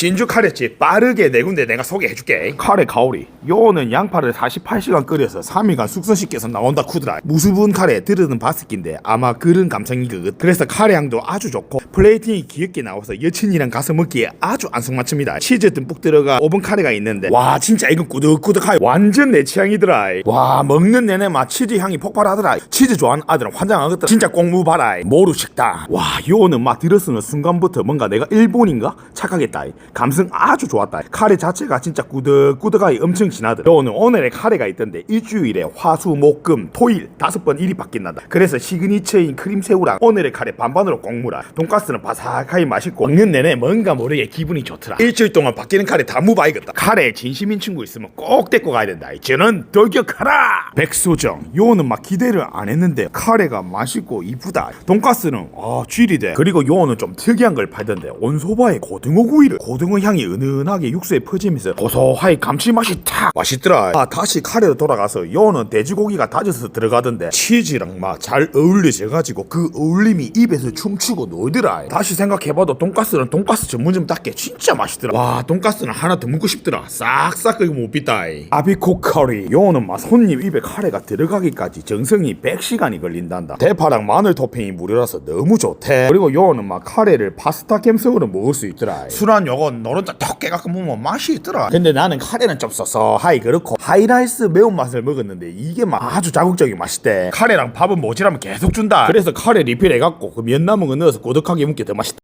진주 카레집 빠르게 네 군데 내가 소개해줄게. 카레 가오리. 요는 양파를 48시간 끓여서 3일간 숙성시켜서 나온다 쿠드라. 무수분 카레 들으는 바스킨데 아마 그런 감성이 그것 그래서 카레 향도 아주 좋고 플레이팅이 귀엽게 나와서 여친이랑 가서 먹기에 아주 안성맞춤이다. 치즈 듬뿍 들어가 오븐 카레가 있는데. 와 진짜 이건 꾸덕꾸덕하여 완전 내 취향이더라. 와 먹는 내내 막 치즈 향이 폭발하더라. 치즈 좋아하는 아들은 환장하겠다. 진짜 꽁무 봐라 모루 식당. 와 요는 막 들었으는 순간부터 뭔가 내가 일본인가? 착각했다 감성 아주 좋았다. 카레 자체가 진짜 꾸덕꾸덕하게 엄청 진하더라. 요는 오늘의 카레가 있던데 일주일에 화수 목 금 토일 다섯 번 일이 바뀐단다. 그래서 시그니처인 크림새우랑 오늘의 카레 반반으로 꽁무라. 돈가스는 바삭하게 맛있고 먹는 내내 뭔가 모르게 기분이 좋더라. 일주일 동안 바뀌는 카레 다 무바이겠다. 카레 진심인 친구 있으면 꼭 데리고 가야 된다. 저는 돌격하라! 백소정 요는 막 기대를 안 했는데 카레가 맛있고 이쁘다. 돈가스는 아 쥐리대. 그리고 요는 좀 특이한 걸 팔던데 온소바에 고등어 구이를 고등어 향이 은은하게 육수에 퍼지면서 고소하게 감칠맛이 탁 맛있더라. 아 다시 카레로 돌아가서 요는 돼지고기가 다져서 들어가던데 치즈랑 막 잘 어울려져가지고 그 어울림이 입에서 춤추고 놀더라. 다시 생각해봐도 돈가스는 돈가스 전문점답게 진짜 맛있더라. 와 돈가스는 하나 더 먹고 싶더라. 싹싹 끓이고 못 빗다. 아비코 커리. 요는 막 손님 입에 카레가 들어가기까지 정성이 100시간이 걸린단다. 대파랑 마늘 토핑이 무료라서 너무 좋대. 그리고 요는 막 카레를 파스타 감성으로 먹을 수 있더라. 술한 요건 노른자 톡 깨갖고 먹으면 맛이 있더라. 근데 나는 카레는 좀 써서 하이 그렇고 하이라이스 매운맛을 먹었는데 이게 막 아주 자극적인 맛이대. 카레랑 밥은 모자라면 계속 준다. 그래서 카레 리필 해갖고 그 면 남은 거 넣어서 고독하게 먹게 더 맛있다